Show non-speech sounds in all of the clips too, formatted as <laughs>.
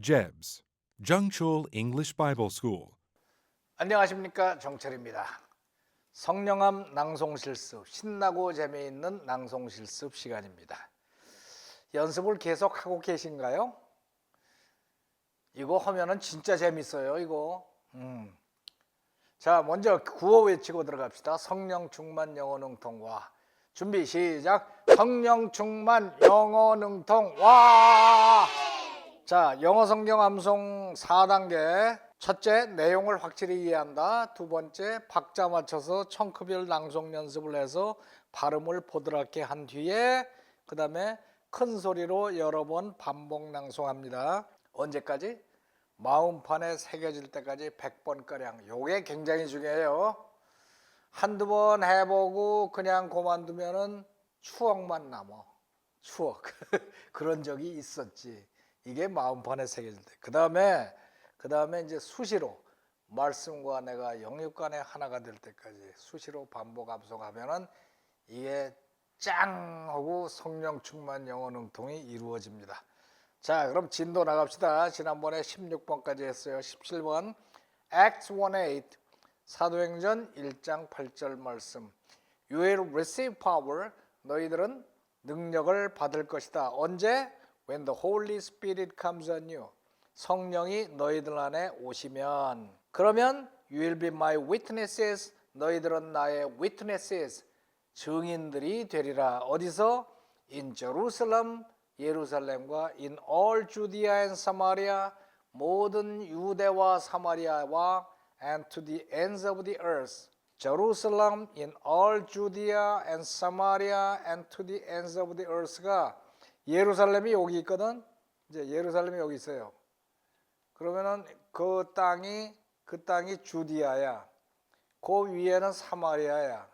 JEBS, Jungchul English Bible School. 안녕하십니까 정철입니다. 성령함 낭송 실습 신나고 재미있는 낭송 실습 시간입니다. 연습을 계속 하고 계신가요? 이거 하면은 진짜 재밌어요. 이거. 음. 자 먼저 구호 외치고 들어갑시다. 성령 충만 영어 능통와 준비 시작. 성령 충만 영어 능통와. 자, 영어 성경 암송 4단계. 첫째, 내용을 확실히 이해한다. 두 번째, 박자 맞춰서 청크별 낭송 연습을 해서 발음을 보드랍게 한 뒤에 그 다음에 큰 소리로 여러 번 반복 낭송합니다. 언제까지? 마음판에 새겨질 때까지 100번가량. 요게 굉장히 중요해요. 한두 번 해보고 그냥 그만두면은 추억만 남아. 추억. <laughs> 그런 적이 있었지. 이게 마음판에 새겨질 때. 그 다음에 그 다음에 이제 수시로 말씀과 내가 영육 간에 하나가 될 때까지 수시로 반복 암송하면은 이게 짱 하고 성령 충만 영어 능통이 이루어집니다. 자, 그럼 진도 나갑시다. 지난번에 16번까지 했어요. 17번 Acts 1:8 사도행전 1장 8절 말씀. You will receive power. 너희들은 능력을 받을 것이다. 언제? When the Holy Spirit comes on you. 성령이 너희들 안에 오시면 그러면 you will be my witnesses. 너희들은 나의 witnesses. 증인들이 되리라. 어디서? In Jerusalem, 예루살렘과 in all Judea and Samaria, 모든 유대와 사마리아와 and to the ends of the earth. Jerusalem, in all Judea and Samaria and to the ends of the earth가 예루살렘이 여기 있거든. 이제 예루살렘이 여기 있어요. 그러면은 그 땅이 그 땅이 주디아야. 그 위에는 사마리아야.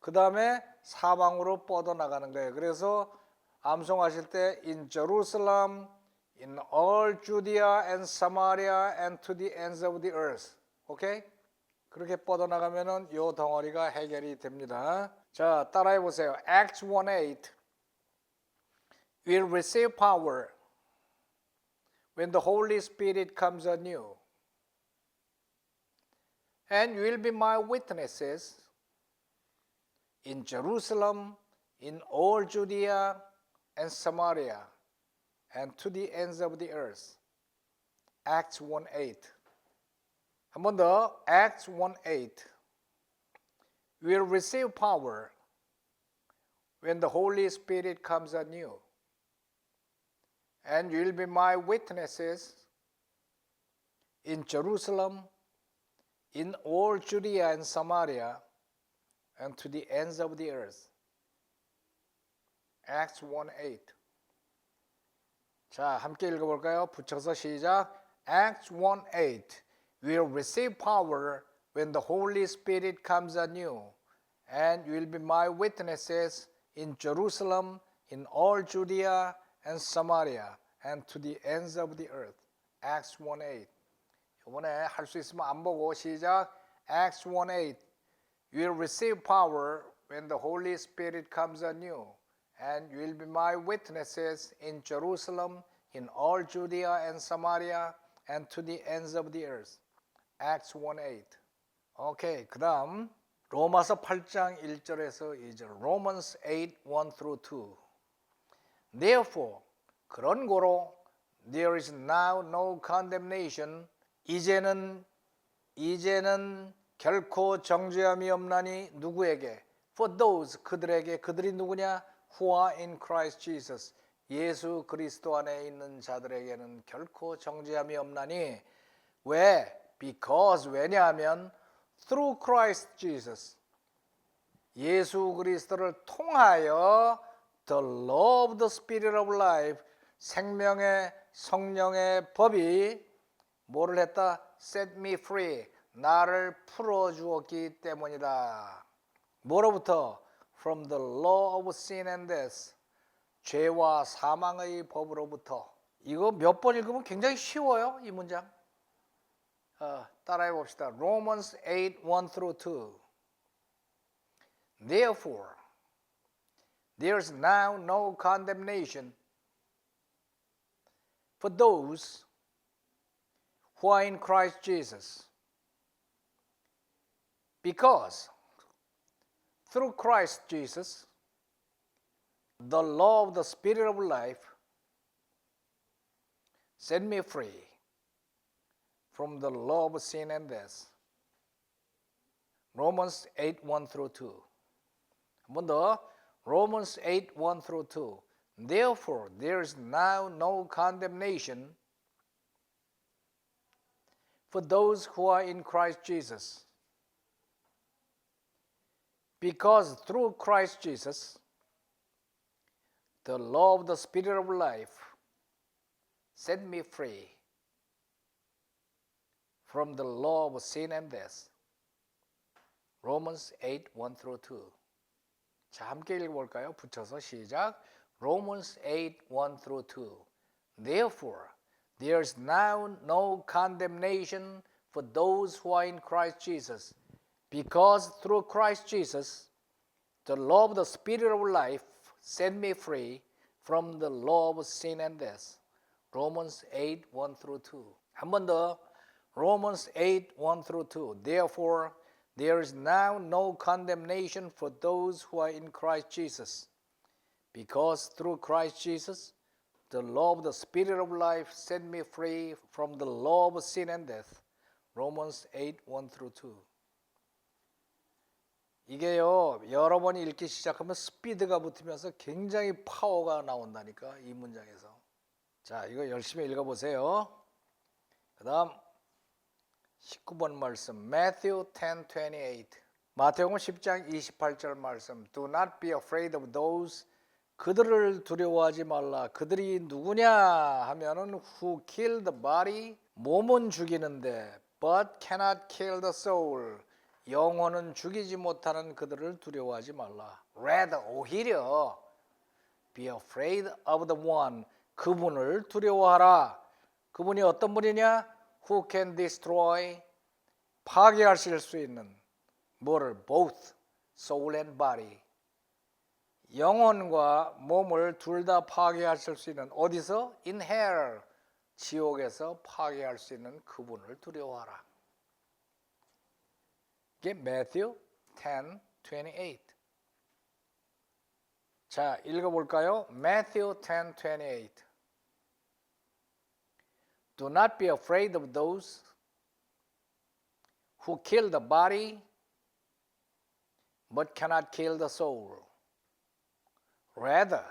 그 다음에 사방으로 뻗어 나가는 거예요. 그래서 암송하실 때 in Jerusalem, in all Judea and Samaria and to the ends of the earth. 오케이? 그렇게 뻗어 나가면은 요 덩어리가 해결이 됩니다. 자, 따라해 보세요. Acts 1:8 will receive power when the Holy Spirit comes on you. And you will be my witnesses in Jerusalem, in all Judea and Samaria, and to the ends of the earth. Acts 1:8. 한 번 더. Acts 1:8. Will receive power when the Holy Spirit comes on you. And you will be my witnesses in Jerusalem, in all Judea and Samaria, and to the ends of the earth. Acts 1:8. 자, 함께 읽어볼까요? 붙여서 시작. Acts 1:8. Will receive power when the Holy Spirit comes on you, and you will be my witnesses in Jerusalem, in all Judea and Samaria, and to the ends of the earth. Acts 1:8. 이번에 할 수 있으면 안 보고 시작. Acts 1:8. You will receive power when the Holy Spirit comes on you, and you will be my witnesses in Jerusalem, in all Judea and Samaria, and to the ends of the earth. Acts 1:8. 오케이. 그다음 로마서 8장 1절에서 2절. Romans 8, 1 through 2. Therefore, 그런 고로 there is now no condemnation. 이제는 이제는 결코 정죄함이 없나니 누구에게? For those 그들에게 그들이 누구냐? Who are in Christ Jesus. 예수 그리스도 안에 있는 자들에게는 결코 정죄함이 없나니 왜? Because 왜냐하면 through Christ Jesus 예수 그리스도를 통하여 the law of the spirit of life 생명의 성령의 법이 뭐를 했다? set me free 나를 풀어 주었기 때문이다. 뭐로부터? from the law of sin and death 죄와 사망의 법으로부터 이거 몇 번 읽으면 굉장히 쉬워요 이 문장 어, 따라해 봅시다 Romans 8, 1 through 2 Therefore there is now no condemnation for those who are in Christ Jesus. Because through Christ Jesus, the law of the Spirit of life set me free from the law of sin and death. Romans 8 1 through 2. 한 번 더. Romans 8 1 through 2. Therefore, there is now no condemnation for those who are in Christ Jesus. Because through Christ Jesus, the law of the Spirit of life set me free from the law of sin and death. Romans 8, 1 through 2. 자, 함께 읽어볼까요? 붙여서 시작. Romans 8, 1 through 2. Therefore, there is now no condemnation for those who are in Christ Jesus, because through Christ Jesus, the law of the Spirit of life set me free from the law of sin and death. Romans 8, 1 through 2. 한 번 더. Romans 8, 1 through 2. Therefore, there is now no condemnation for those who are in Christ Jesus, because through Christ Jesus, the law of the Spirit of life set me free from the law of sin and death. Romans 8, 1 through 2. 이게요, 여러 번 읽기 시작하면 스피드가 붙으면서 굉장히 파워가 나온다니까, 이 문장에서. 자, 이거 열심히 읽어보세요. 그 다음, 19번 말씀, Matthew 10, 28. 마태복음 10장 28절 말씀. Do not be afraid of those 그들을 두려워하지 말라. 그들이 누구냐 하면은 who kill the body 몸은 죽이는데 but cannot kill the soul 영혼은 죽이지 못하는 그들을 두려워하지 말라. Rather 오히려 be afraid of the one 그분을 두려워하라. 그분이 어떤 분이냐? Who can destroy 파괴하실 수 있는 뭐를 both soul and body 영혼과 몸을 둘 다 파괴하실 수 있는 어디서 in hell 지옥에서 파괴할 수 있는 그분을 두려워하라. 이게 Matthew 10, 28. 자, 읽어 볼까요? Matthew 10, 28. Do not be afraid of those who kill the body but cannot kill the soul. Rather,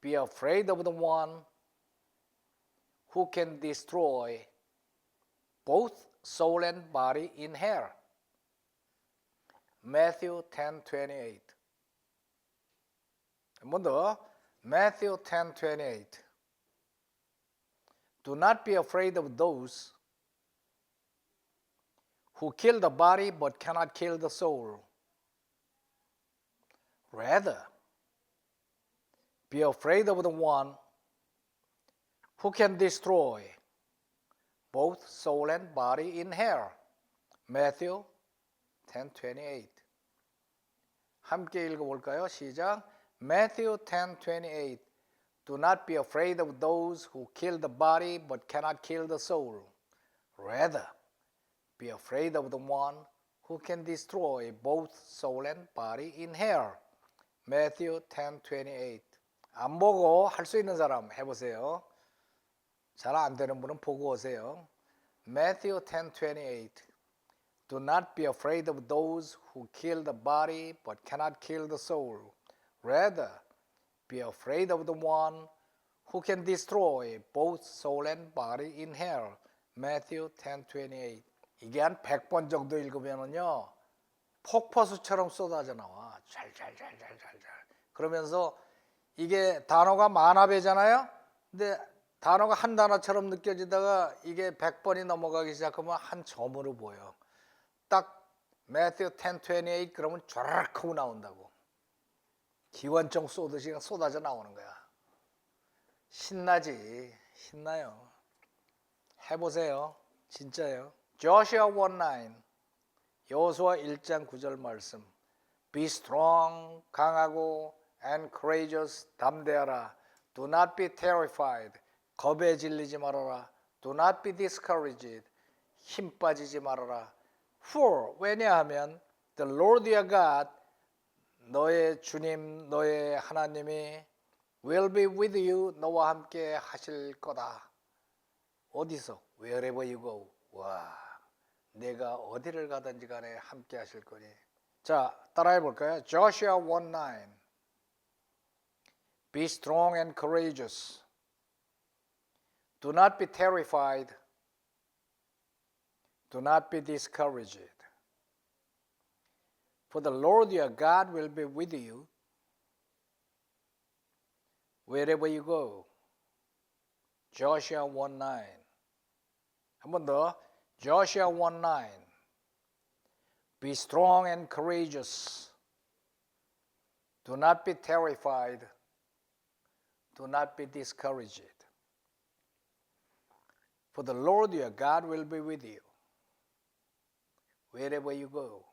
be afraid of the one who can destroy both soul and body in hell. Matthew 10:28. 먼저 Matthew 10:28. Do not be afraid of those who kill the body but cannot kill the soul. Rather, be afraid of the one who can destroy both soul and body in hell. Matthew 10:28. 함께 읽어볼까요? 시작. Matthew 10:28. Do not be afraid of those who kill the body but cannot kill the soul. Rather, be afraid of the one who can destroy both soul and body in hell. Matthew 10:28. 안 보고 할 수 있는 사람 해보세요. 잘 안 되는 분은 보고 오세요. Matthew 10:28. Do not be afraid of those who kill the body but cannot kill the soul. Rather, be afraid of the one who can destroy both soul and body in hell. Matthew 10:28. 이게 한 100번 정도 읽으면은요. 폭포수처럼 쏟아져 나와. 잘잘잘잘잘잘. 그러면서 이게 단어가 만화 배잖아요. 근데 단어가 한 단어처럼 느껴지다가 이게 100번이 넘어가기 시작하면 한 점으로 보여. 딱 매튜 10:28 그러면 쫙 하고 나온다고. 기관총 쏘듯이 쏟아져 나오는 거야. 신나지. 신나요. 해보세요. 진짜요. Joshua 1:9 여호수아 1장 9절 말씀. Be strong 강하고 and courageous 담대하라. Do not be terrified 겁에 질리지 말아라. Do not be discouraged. 힘 빠지지 말아라. For 왜냐하면 the Lord your God 너의 주님 너의 하나님이 will be with you 너와 함께 하실 거다. 어디서? Wherever you go. 와, 내가 어디를 가든지 간에 함께 하실 거니. 자, 따라해 볼까요? Joshua 1:9. Be strong and courageous. Do not be terrified. Do not be discouraged. For the Lord your God will be with you wherever you go. Joshua 1:9. 한 번 더. Joshua 1:9. Be strong and courageous. Do not be terrified. Do not be discouraged. For the Lord your God will be with you wherever you go.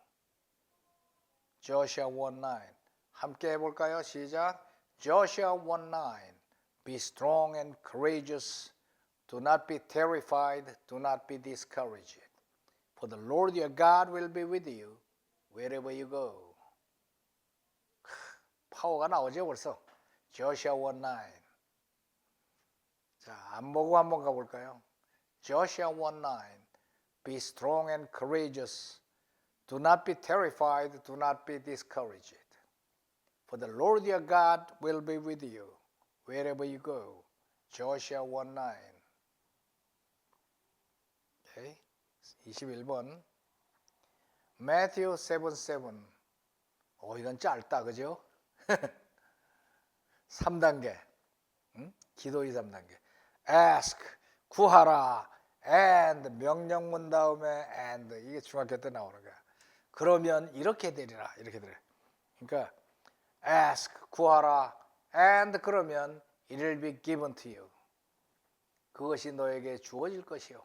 Joshua 1:9. 함께 해볼까요? 시작. Joshua 1:9. Be strong and courageous. Do not be terrified. Do not be discouraged. For the Lord your God will be with you wherever you go. <sighs> 파워가 나오죠 벌써. Joshua 1:9. 자, 안 보고 한번 가볼까요? Joshua 1:9. Be strong and courageous. Do not be terrified. Do not be discouraged. For the Lord your God will be with you wherever you go. Joshua 1:9. 오케이. 21번. Matthew 7:7. 어, 이건 짧다. 그죠? 3단계. 응? 기도의 3단계. ask 구하라 and 명령문 다음에 and 이게 중학교 때 나오는 거야. 그러면 이렇게 되리라 이렇게 되려. 그러니까 ask 구하라 and 그러면 it will be given to you. 그것이 너에게 주어질 것이요.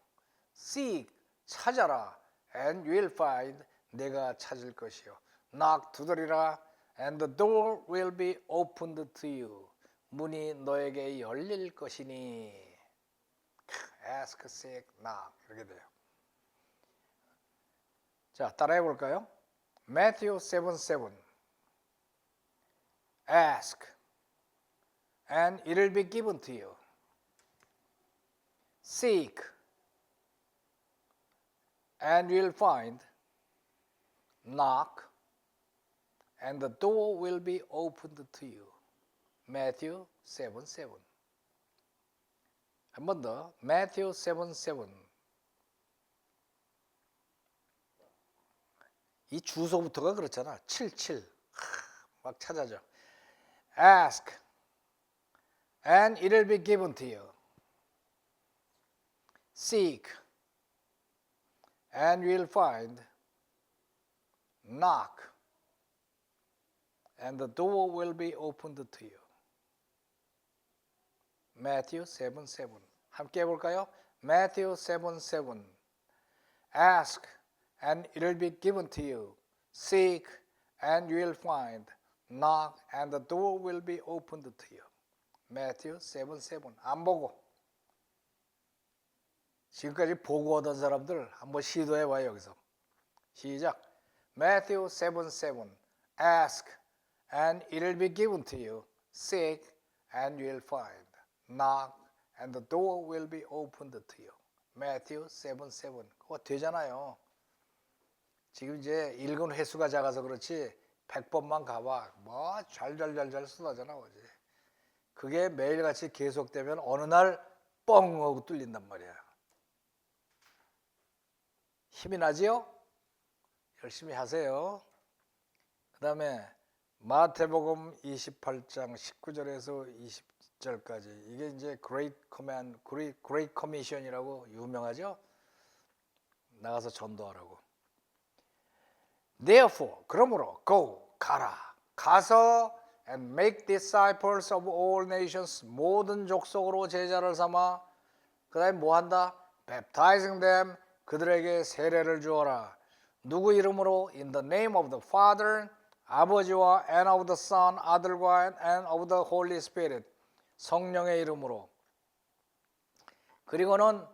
seek 찾아라 and you will find 내가 찾을 것이요. knock 두드리라 and the door will be opened to you. 문이 너에게 열릴 것이니. ask, seek, knock 이렇게 돼요. 자, 따라해 볼까요? Matthew 7:7 Ask and it will be given to you. Seek and you will find. Knock and the door will be opened to you. Matthew 7:7 한 번 더. Matthew 7:7 이 주소부터가 그렇잖아. 77. 막 찾아줘. Ask and it will be given to you. Seek and you will find. Knock and the door will be opened to you. Matthew 7:7 함께 해 볼까요? Matthew 7:7 Ask and it will be given to you. Seek and you will find. Knock and the door will be opened to you. Matthew 7:7 안 보고 지금까지 보고 오던 사람들 한번 시도해 봐요 여기서 시작 Matthew 7:7 Ask and it will be given to you. Seek and you will find. Knock and the door will be opened to you. Matthew 7:7 그거 되잖아요. 지금 이제 읽은 횟수가 작아서 그렇지 100번만 가봐. 뭐 잘잘잘잘 쏟아져 나오지. 그게 매일같이 계속되면 어느 날 뻥 하고 뚫린단 말이야. 힘이 나지요? 열심히 하세요. 그 다음에 마태복음 28장 19절에서 20절까지 이게 이제 Great Command, Great, Great Commission이라고 유명하죠? 나가서 전도하라고. Therefore, 그러므로 go 가라. 가서 and make disciples of all nations 모든 족속으로 제자를 삼아 그다음에 뭐 한다? baptizing them 그들에게 세례를 주어라. 누구 이름으로? In the name of the Father 아버지와 and of the Son 아들과 and of the Holy Spirit 성령의 이름으로 그리고는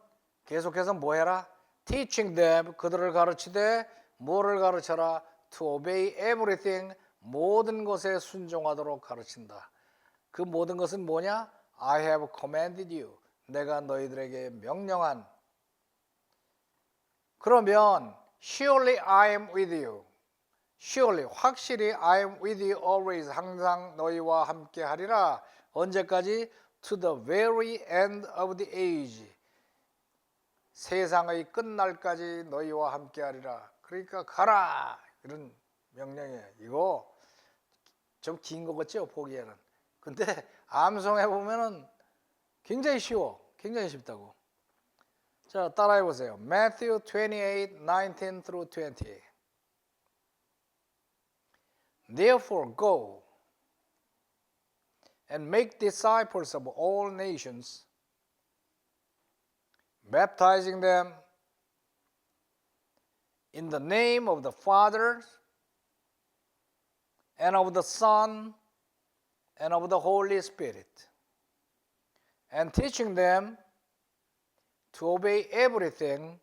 계속해서 뭐 해라? teaching them 그들을 가르치되 뭐를 가르쳐라? to obey everything 모든 것에 순종하도록 가르친다. 그 모든 것은 뭐냐? I have commanded you. 내가 너희들에게 명령한. 그러면 surely I am with you. surely 확실히 I am with you always 항상 너희와 함께 하리라. 언제까지? to the very end of the age. 세상의 끝날까지 너희와 함께 하리라. 그러니까 가라. 이런 명령이에요. 이거 좀긴거 같죠? 보기에는. 근데 암송해 보면은 굉장히 쉬워. 굉장히 쉽다고. 자, 따라해 보세요. Matthew 28, 19 through 20. Therefore go and make disciples of all nations, baptizing them in the name of the Father and of the Son and of the Holy Spirit, and teaching them to obey everything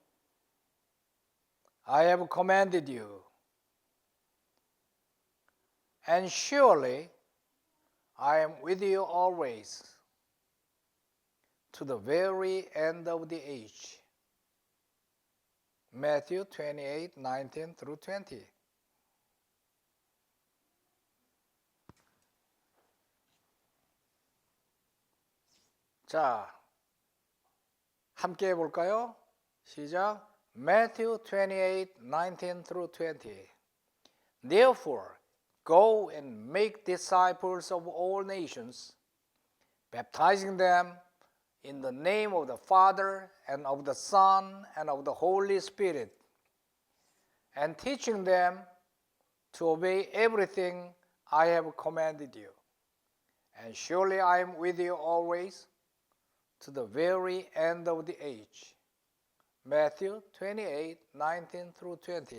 I have commanded you. And surely I am with you always to the very end of the age. Matthew 28 19 through 20. 자, 함께 해볼까요? 시작. Matthew 28 19 through 20. Therefore, go and make disciples of all nations, baptizing them in the name of the Father and of the Son and of the Holy Spirit, and teaching them to obey everything I have commanded you. And surely I am with you always to the very end of the age. Matthew 28, 19 through 20.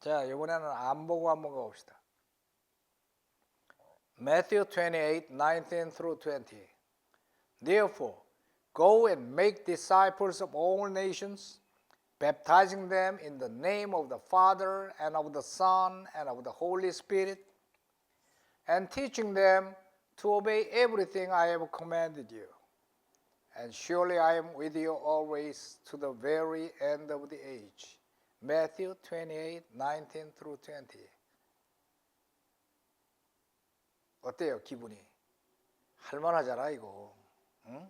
자, 이번에는 안 보고 한번 가봅시다. Matthew 28, 19 through 20. Therefore, go and make disciples of all nations, baptizing them in the name of the Father and of the Son and of the Holy Spirit, and teaching them to obey everything I have commanded you. And surely I am with you always to the very end of the age. Matthew 28, 19 through 20. 어때요, 기분이? 할만하잖아, 이거. 응?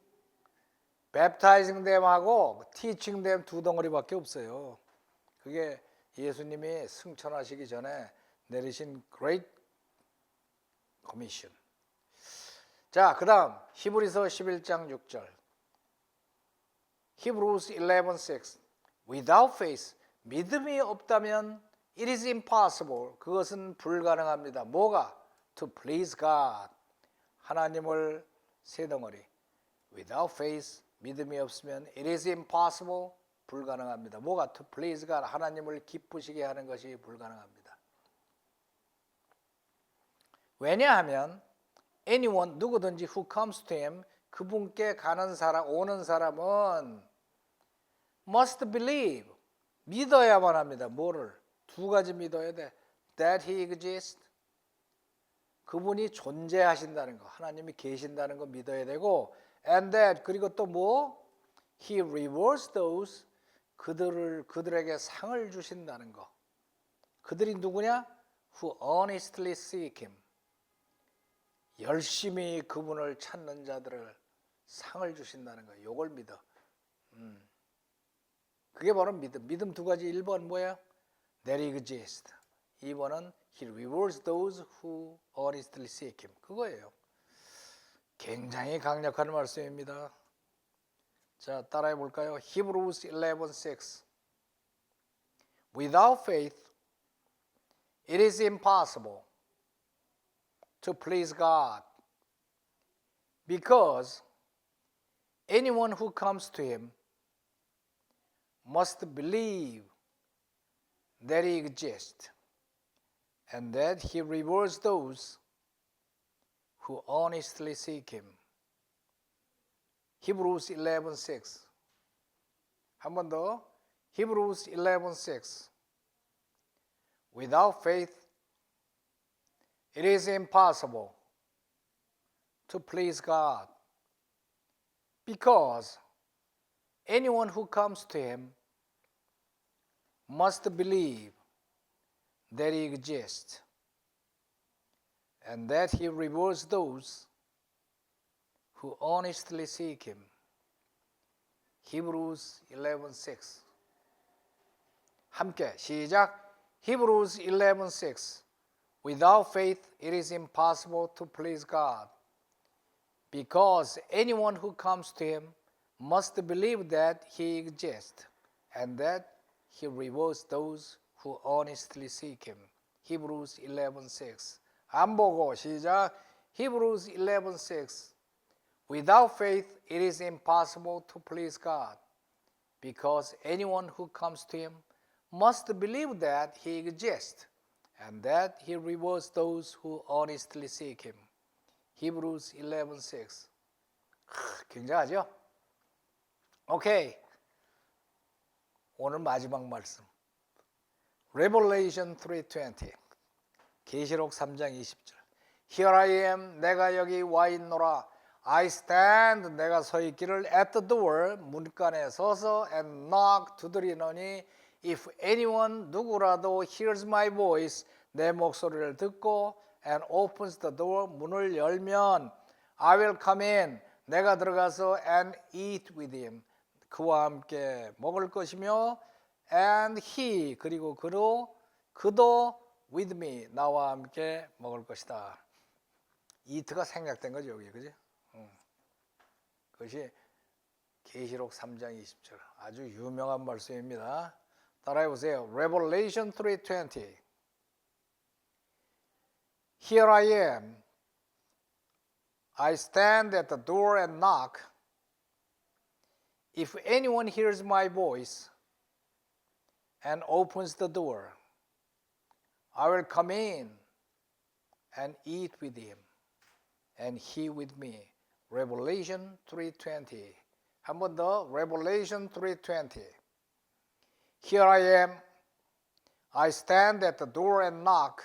baptizing them하고 teaching them 두 덩어리밖에 없어요. 그게 예수님이 승천하시기 전에 내리신 great commission. 자, 그다음 히브리서 11장 6절. Hebrews 11:6 Without faith 믿음이 없다면 it is impossible 그것은 불가능합니다. 뭐가 to please God 하나님을 세 덩어리 without faith 믿음이 없으면 it is impossible 불가능합니다. 뭐가 to please God 하나님을 기쁘시게 하는 것이 불가능합니다. 왜냐하면 anyone 누구든지 who comes to him 그분께 가는 사람 오는 사람은 must believe 믿어야만 합니다. 뭐를 두 가지 믿어야 돼. That he exists 그분이 존재하신다는 거, 하나님이 계신다는 거 믿어야 되고, and that 그리고 또 뭐, he rewards those 그들을 그들에게 상을 주신다는 거. 그들이 누구냐? Who honestly seek him. 열심히 그분을 찾는 자들을 상을 주신다는 거. 요걸 믿어. 음. 그게 바로 믿음. 믿음 두 가지. 1번 뭐야? That he exists. 2번은 He rewards those who honestly seek him. 그거예요. 굉장히 강력한 말씀입니다. 자, 따라해 볼까요? Hebrews 11:6. Without faith it is impossible to please God because anyone who comes to him must believe that he exists and that he rewards those who honestly seek him. Hebrews 11:6. 한 번 더. Hebrews 11:6. Without faith it is impossible to please God because anyone who comes to him must believe that he exists and that he rewards those who honestly seek him. Hebrews 11:6. 함께 시작. Hebrews 11:6. Without faith it is impossible to please God. Because anyone who comes to him must believe that he exists and that he rewards those who honestly seek him. Hebrews 11:6. 안 보고 시작. Hebrews 11:6. Without faith it is impossible to please God. Because anyone who comes to him must believe that he exists and that he rewards those who honestly seek him. Hebrews 11:6. <sighs> 굉장하죠? 오케이. 오늘 마지막 말씀. Revelation 3:20. 계시록 3장 20절. Here I am. 내가 여기 와 있노라. I stand. 내가 서 있기를 at the door. 문간에 서서 and knock 두드리노니 if anyone 누구라도 hears my voice 내 목소리를 듣고 and opens the door 문을 열면 I will come in. 내가 들어가서 and eat with him. 그와 함께 먹을 것이며 and he 그리고 그로 그도 with me 나와 함께 먹을 것이다. 이트가 생략된 거죠 여기 그지? 응. 그것이 계시록 3장 20절 아주 유명한 말씀입니다. 따라해 보세요. Revelation 3:20 Here I am. I stand at the door and knock. If anyone hears my voice and opens the door, I will come in and eat with him and he with me. Revelation 3:20. 한 번 더. Revelation 3:20. Here I am. I stand at the door and knock.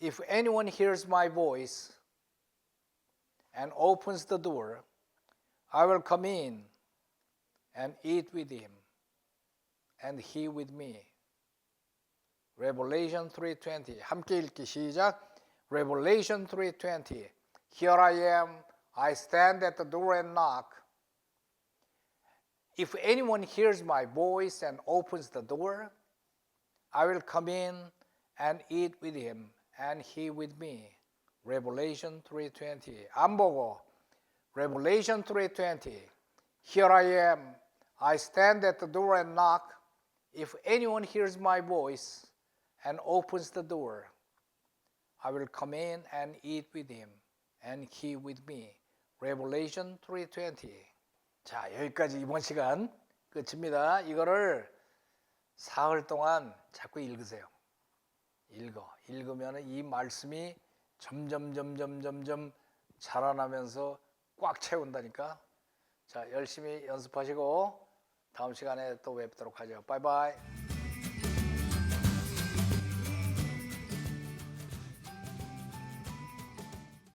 If anyone hears my voice and opens the door, I will come in and eat with him and he with me. Revelation 3:20. 함께 읽기 시작. Revelation 3:20. Here I am. I stand at the door and knock. If anyone hears my voice and opens the door, I will come in and eat with him and he with me. Revelation 3:20. 안 보고 Revelation 3:20. Here I am. I stand at the door and knock. If anyone hears my voice and opens the door, I will come in and eat with him and he with me. Revelation 3:20. 자, 여기까지 이번 시간 끝입니다. 이거를 사흘 동안 자꾸 읽으세요. 읽어. 읽으면 이 말씀이 점점 점점 점점 자라나면서 꽉 채운다니까. 자, 열심히 연습하시고 다음 시간에 또 뵙도록 하죠. 바이바이.